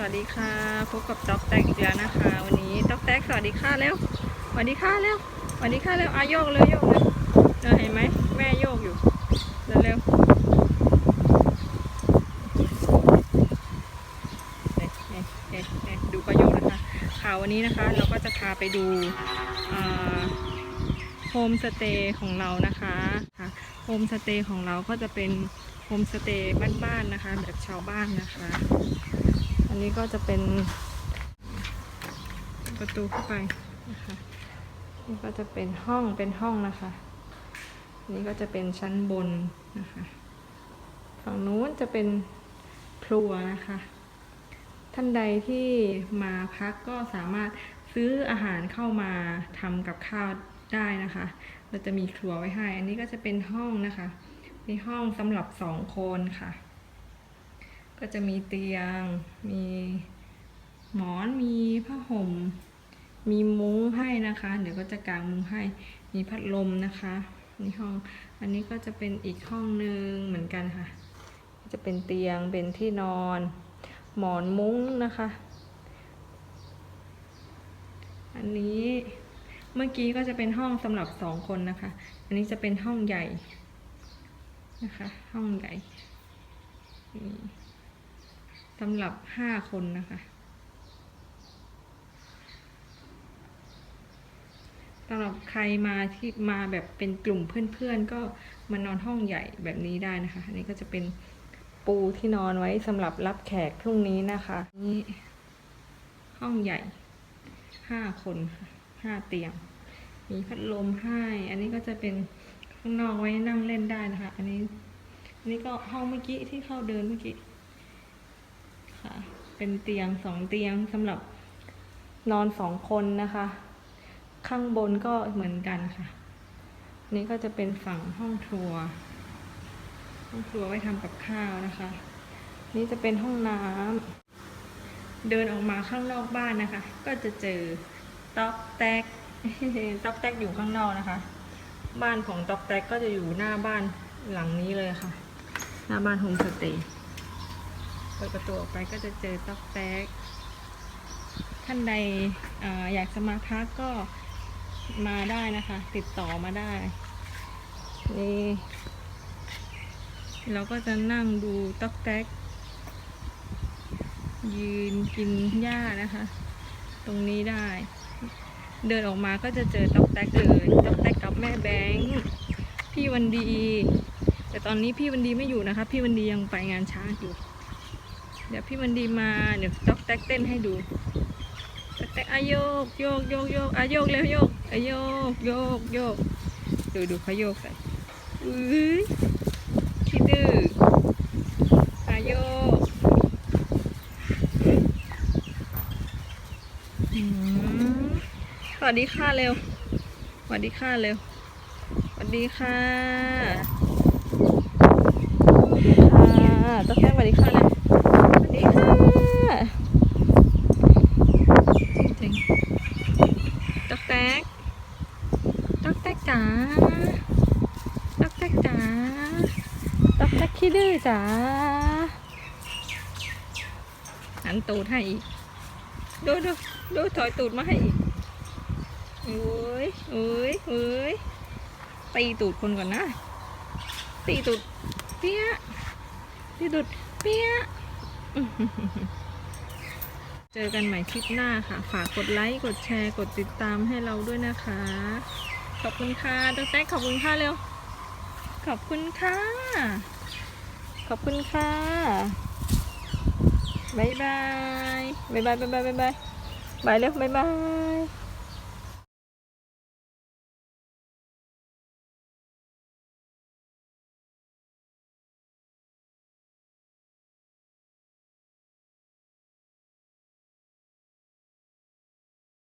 สวัสดีค่ะพบกับต๊อกแตกอีกแล้วนะคะ วันนี้ต๊อกแตกสวัสดีค่ะเร็วสวัสดีค่ะเร็วสวัสดีค่ะเร็วอะโยกเลยโยกเลยเออเห็นไหมแม่โยกอยู่เร็วเร็วเอ๊ะเอ๊ะเอ๊ะเอ๊ะดูก็โยกนะคะค่ะวันนี้นะคะ เราก็จะพาไปดูโฮมสเตย์ของเรานะคะค่ะโฮมสเตย์ของเราก็จะเป็นโฮมสเตย์บ้านๆนะคะ แบบชาวบ้านนะคะ นนี้ก็จะเป็นประตูเข้าไปนะคะนี่ก็จะเป็นห้องเป็นห้องนะคะนนี่ก็จะเป็นชั้นบนนะคะ ฝั่งนู้นจะเป็นครัวนะคะ ท่านใดที่มาพักก็สามารถซื้ออาหารเข้ามาทำกับข้าวได้นะคะ เราจะมีครัวไว้ให้ อันนี้ก็จะเป็นห้องนะคะมีห้องสำหรับสองคนค่ะ ก็จะมีเตียง มีหมอน มีผ้าห่ม มีมุ้งให้นะคะ เดี๋ยวก็จะกางมุ้งให้ มีพัดลมนะคะนี่ห้อง อันนี้ก็จะเป็นอีกห้องหนึ่งเหมือนกันค่ะ จะเป็นเตียง เป็นที่นอน หมอนมุ้งนะคะ อันนี้เมื่อกี้ก็จะเป็นห้องสำหรับสองคนนะคะ อันนี้จะเป็นห้องใหญ่นะคะ ห้องใหญ่นี่ สำหรับห้าคนนะคะสำหรับใครมาที่มาแบบเป็นกลุ่มเพื่อนๆ ก็มานอนห้องใหญ่แบบนี้ได้นะคะ อันนี้ก็จะเป็นปูที่นอนไว้สำหรับรับแขกพรุ่งนี้นะคะ นี่ห้องใหญ่ห้าคนห้าเตียง มีพัดลมให้ อันนี้ก็จะเป็นข้างนอกไว้นั่งเล่นได้นะคะ อันนี้อันนี้ก็ห้องเมื่อกี้ที่เข้าเดินเมื่อกี้ ค่ะ เป็นเตียงสองเตียงสำหรับนอนสองคนนะคะ ข้างบนก็เหมือนกันค่ะ นี่ก็จะเป็นฝั่งห้องครัว ห้องครัวไว้ทำกับข้าวนะคะ นี่จะเป็นห้องน้ำเดินออกมาข้างนอกบ้านนะคะ ก็จะเจอต๊อกแตกต๊อกแตกอยู่ข้างนอกนะคะ บ้านของต๊อกแตกก็จะอยู่หน้าบ้านหลังนี้เลยค่ะ หน้าบ้านโฮมสเตย์ เปิดประตูออกไปก็จะเจอต๊อกแต๊กท่านใดออยากจะมาพักก็มาได้นะคะ ติดต่อมาได้ นี่ เราก็จะนั่งดูต๊อกแต๊กยืนกินหญ้านะคะ ตรงนี้ได้ เดินออกมาก็จะเจอต๊อกแต๊กเลยต๊อกแต๊กกับแม่แบงค์พี่วันดี แต่ตอนนี้พี่วันดีไม่อยู่นะคะ พี่วันดียังไปงานช้างอยู่ เดี๋ยวพี่มันดีมา เดี๋ยวต๊อกแต๊กเต้นให้ดูต๊อกแต๊กอะโยกโยกโยกโยกอะโยกเร็วโยกอะโยกโยกโยกดูดูเขาโยกใส่อุ้ยคิดดื้ออะโยกสวัสดีค่ะเร็วสวัสดีค่ะเร็วสวัสดีค่ะค่ะต๊อกแต๊กสวัสดีค่ะเร็ว สวัสดีค่ะจริงๆต๊อกแต๊กต๊อกแต๊กจ๋าต๊อกแต๊กจ๋าต๊อกแต๊ก ขี้ดื้อจ๋าหันตูดให้อีก ดูดูดูถอยตูดมาให้อีกโอ้ยโอ้ยโอ้ยตีตูดคนก่อนนะ ตีตูด เปี้ยตีตูด เปี้ยเจอกันใหม่คลิปหน้าค่ะ ฝากกดไลค์ กดแชร์ กดติดตามให้เราด้วยนะคะ ขอบคุณค่ะต๊กแต๊กขอบคุณค่ะเร็ว ขอบคุณค่ะ ขอบคุณค่ะบายบายบายบายบายบายบายบายเร็วบายบาย